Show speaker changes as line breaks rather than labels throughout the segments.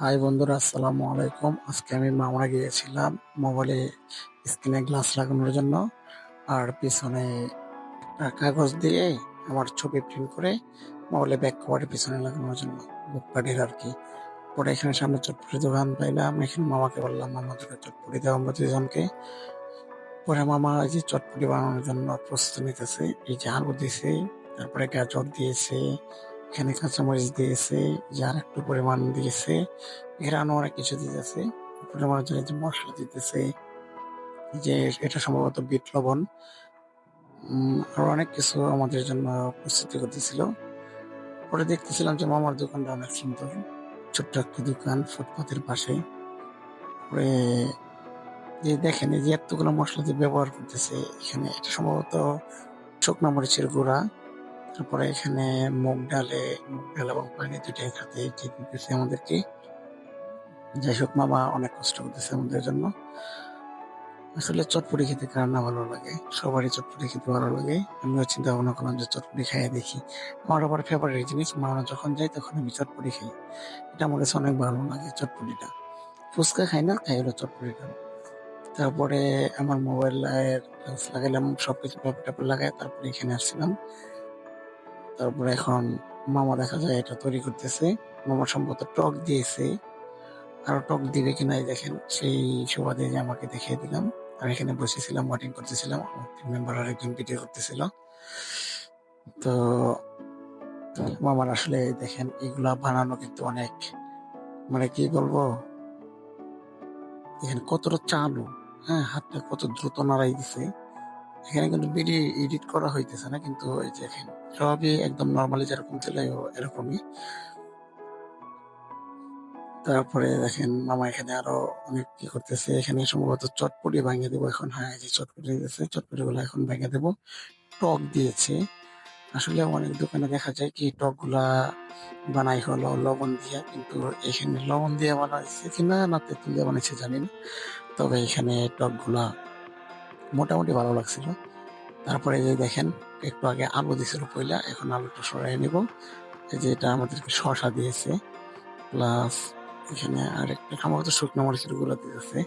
High বন্ধুরা, আসসালামু আলাইকুম। আজকে আমি মামরা গিয়েছিলাম মোবাইলে স্ক্রিনে গ্লাস লাগানোর জন্য। আর পিছনে একটা কাগজ দিয়ে আমার ছবি প্রিন্ট করে মোবাইলে ব্যাক কভারের পিছনে লাগানোর জন্য বুক পার্টির আর কি। পরে এখানে সামনে চটপটি দোকান পাইলাম। এখানে মামাকে বললাম, মামা দুটো চটপটি দেওয়া আমরা দুজনকে। পরে মামা এই যে চটপটি বানানোর জন্য প্রস্তুতি নিতেছে। এই যে আলু দিয়েছে তারপরে গাজর দিয়েছে এখানে কাঁচামরিচ দিয়েছে, যার একটু পরিমাণ দিয়েছে এখানে অনেক কিছু দিতেছে পরিমাণের জন্য যে মশলা দিতেছে, যে এটা সম্ভবত বিট লবণ। আরও অনেক কিছু আমাদের জন্য প্রস্তুতি করতেছিল। পরে দেখতেছিলাম যে মামার দোকানটা অনেক সুন্দর, ছোট্ট একটি দোকান ফুটপাতের পাশে। পরে যে দেখেন যে এতগুলো মশলা দিয়ে ব্যবহার করতেছে, এখানে এটা সম্ভবত শুকনো মরিচের গুঁড়া। তারপরে এখানে মুগ ডালে, মুগ ডাল এবং পানি দুটাই খাতে দিয়ে দিতেছে আমাদেরকে। যাই হোক, মামা অনেক কষ্ট করতেছে আমাদের জন্য। আসলে চটপটি খেতে কার না ভালো লাগে? সবারই চটপটি খেতে ভালো লাগে। আমিও চিন্তা ভাবনা করলাম যে চটপটি খাইয়ে দেখি। আমার আবার ফেভারিট জিনিস, মামা যখন যাই তখন আমি চটপটি খাই। এটা আমার কাছে অনেক ভালো লাগে চটপটিটা। ফুচকা খাই না, খাই হলো চটপটিটা। তারপরে আমার মোবাইলের লেন্স লাগাইলাম পেপার টেপার লাগাই তারপরে এখানে আসছিলাম। তারপরে এখন মামা দেখা যায় এটা তৈরি করতেছে। মামা সম্ভবত টক দিয়েছে। আরও টক দিবে কিনা দেখেন, সেই সুবাদে যে আমাকে দেখিয়ে দিলাম। আর এখানে বসেছিলাম ওয়াটিং করতেছিলাম মেম্বার আর একজন ভিডিও করতেছিল। তো মামার আসলে দেখেন, এগুলা বানানো কিন্তু অনেক মানে কি বলব? এখানে কতটা চালু হ্যাঁ হাতটা কত দ্রুত নাড়াই দিছে। এখানে কিন্তু ভিডিও এডিট করা হইতেছে না, কিন্তু এই যে দেখেন, সবই একদম নর্মালি যেরকম ছিল এরকমই। তারপরে দেখেন, মামা এখানে আরও অনেক কি করতেছে, এখানে সম্ভবত চটপটি ভাঙিয়ে দেবো এখন। হ্যাঁ যে চটপটি দিয়েছে চটপটি গুলো এখন ভেঙে দেবো। টক দিয়েছে। আসলে অনেক দোকানে দেখা যায় কি টকগুলা বানাই হলো লবণ দিয়ে, কিন্তু এখানে লবণ দিয়ে বানাইছে কিনা না তেঁতুল দিয়ে বানাইছে জানি না। তবে এখানে টকগুলা মোটামুটি ভালো লাগছিল। তারপরে যে দেখেন, একটু আগে আলু দিয়েছিল পয়লা এখন আলুটা সরাই নিব। এই যে এটা আমাদেরকে শশা দিয়েছে, প্লাস এখানে আর একটা সম্ভবত শুকনো মরিচের গুঁড়ো দিতেছে।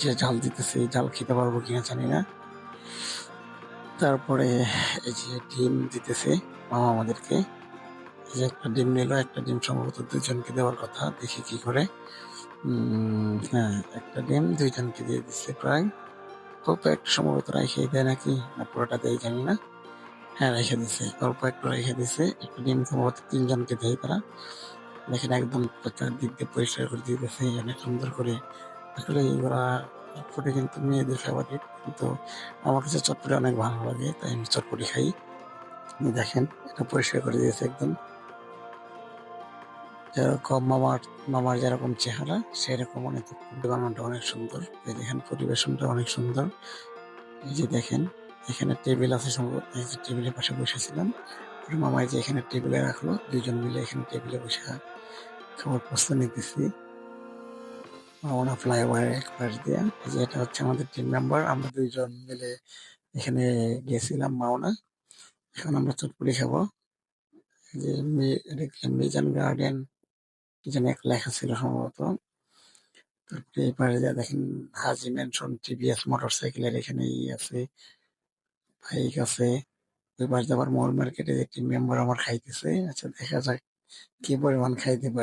যে জাল দিতেছে, এই জাল খেতে পারব কিনা জানি না। তারপরে এই যে ডিম দিতেছে মামা আমাদেরকে। এই যে একটা ডিম নিল, একটা ডিম সম্ভবত দুজনকে দেওয়ার কথা, দেখি কি করে। হ্যাঁ একটা ডিম দুইজনকে দিয়ে দিচ্ছে প্রায়। অল্প একটু সম্ভবত রেখে দেয় নাকি? না পুরোটা দেয় জানি না। হ্যাঁ রেখে দিছে। অল্প একটু রেখে দিছে। একটা ডিম সম্ভবত তিনজনকে দেয় তারা। দেখেন একদম দিক দিয়ে পরিষ্কার করে দিতেছে। অনেক সুন্দর করে। আসলে এগুলা চটপটি কিন্তু মেয়েদের ফেভারিট কিন্তু আমার কাছে চটপটি অনেক ভালো লাগে। তাই আমি চটপটি খাই। দেখেন, এটা পরিষ্কার করে দিয়েছে একদম। যেরকম মামার মামার যেরকম চেহারা, সেরকম অনেক বানানোটা অনেক সুন্দর। দেখেন পরিবেশনটা অনেক সুন্দর। এই যে দেখেন, এখানে টেবিল আছে সম্ভবত টেবিলের পাশে বসেছিলাম। আর মামা যে এখানে টেবিলে রাখল, দুইজন মিলে এখানে টেবিলে বসে খাবার প্রস্তুত নিতেছি। মাওনা ফ্লাইওভারের এক পাশ দিয়ে। এই যে এটা হচ্ছে আমাদের টিম মেম্বার আমরা দুইজন মিলে এখানে গেছিলাম মাওনা। এখন আমরা চটপটি খাব। যে মিজান গার্ডেন কি জানি এক লেখা ছিল সম্ভবত। তারপরে পাশে যা দেখেন, হাজি মেনশন টিভিএস মোটর সাইকেলের এখানে ই আছে, বাইক আছে। পাশে আবার মোর মার্কেটে একটি মেম্বার আমার খাইতেছে। আচ্ছা দেখা যাক কি পরিমাণ খাইতে পারে।